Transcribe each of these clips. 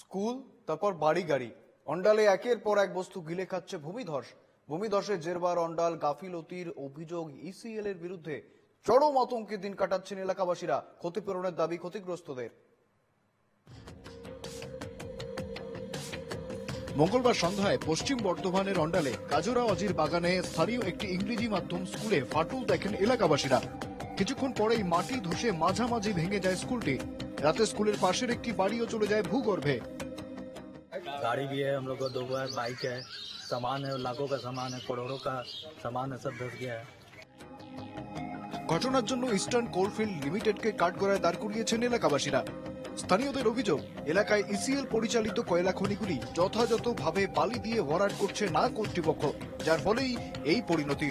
School, তারপর বাড়ি, গাড়ি। অন্ডালে একের পর এক বস্তু গিলে খাচ্ছে ভূমিধস। ভূমিধসের জেরবার অন্ডাল গাফিলতির অভিযোগ ইসিএল এর বিরুদ্ধে চরম আতঙ্কে দিন কাটাচ্ছেন এলাকাবাসীরা ক্ষতিপূরণের দাবি ক্ষতিগ্রস্তদের। মঙ্গলবার সন্ধ্যায় পশ্চিম বর্ধমানের অন্ডালে কাজরা অজির বাগানে স্থানীয় একটি ইংরেজি মাধ্যম স্কুলে ফাটল দেখেন এলাকাবাসীরা। কিছুক্ষণ পরেই মাটি ধসে মাঝামাঝি ভেঙে যায় স্কুলটি। রাতে স্কুলের পাশের একটি বাড়িও চলে যায় ভূগর্ভে गाड़ी भी है हम लोग को दो है बाइक है सामान है लाखों का सामान है करोड़ों का सामान है सब धस गया है ঘটনার জন্য ইস্টার্ন কোলফিল্ড লিমিটেডকে কাঠগড়ায় দাঁড় করিয়েছেন এলাকাবাসীরা স্থানীয়দের অভিযোগ এলাকায় ইসিএল পরিচালিত কয়লা খনিগুলি যথাযথভাবে বালি দিয়ে ভরাট করছে না কর্তৃপক্ষ যার ফলেই এই পরিণতি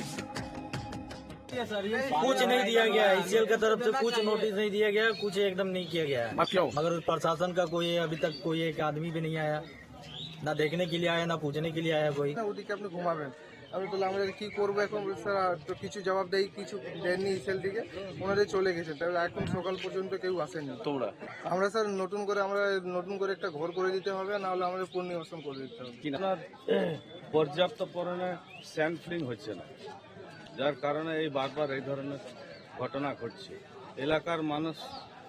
कुछ नहीं दिया गया है ICL की तरफ से कुछ नोटिस नहीं दिया गया कुछ एकदम नहीं किया गया है मगर प्रशासन का कोई अभी तक कोई एक आदमी भी नहीं आया ना देखने के लिए आया ना पूछने के लिए आया कोई না ওদিকে আপনি ঘুমাবেন আমি বললাম আমরা কি করবো এখন স্যার আর তো কিছু জবাব দেয় কিছু দেননি ইসেল থেকে ওনাদের চলে গেছে তাহলে এখন সকাল পর্যন্ত কেউ আসেনি তোমরা আমরা স্যার নতুন করে আমরা নতুন করে একটা ঘর করে দিতে হবে না হলে আমাদের পুনর্নিবাসন করে দিতে হবে আপনার পর্যাপ্ত পরিমাণে স্যাম্পলিং হচ্ছে না যার কারণে এই বারবার এই ধরনের ঘটনা ঘটছে। এলাকার মানুষ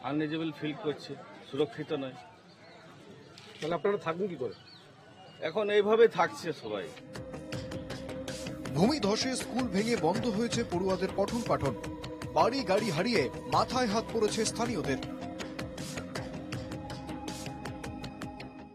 আনএজেবল ফিল করছে সুরক্ষিত নয়। তাহলে আপনারা থাকবেন কি করে? এখন এইভাবে থাকছে সবাই। ভূমি ধসে স্কুল ভেঙে বন্ধ হয়েছে পড়ুয়াদের পঠন পাঠন। বাড়ি গাড়ি হারিয়ে মাথায় হাত পড়েছে স্থানীয়দের।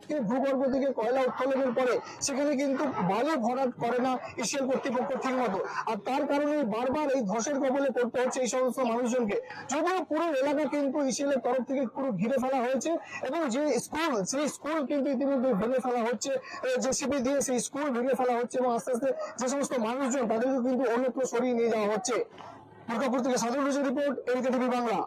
থেকে ভূগর্ভ থেকে কয়লা উত্তোলনের পরে সেখানে কিন্তু বালি ভরাট করে না এশিয়াল কর্তৃপক্ষ ঠিক মতো। আর তার কারণে বারবার এই ধসের কবলে পড়তে হচ্ছে এই সমস্ত মানুষজনকে। যদিও পুরো এলাকা কিন্তু ইসিএলের তরফ থেকে পুরো ঘিরে ফেলা হয়েছে এবং যে স্কুল, সেই স্কুল কিন্তু ইতিমধ্যে ভেঙে ফেলা হচ্ছে। জেসিবি দিয়ে সেই স্কুল ভেঙে ফেলা হচ্ছে এবং আস্তে আস্তে যে সমস্ত মানুষজন তাদেরকে কিন্তু অন্যত্র সরিয়ে নিয়ে যাওয়া হচ্ছে। দুর্গাপুর থেকে সাদুল রিপোর্ট, এনকেটিভি বাংলা।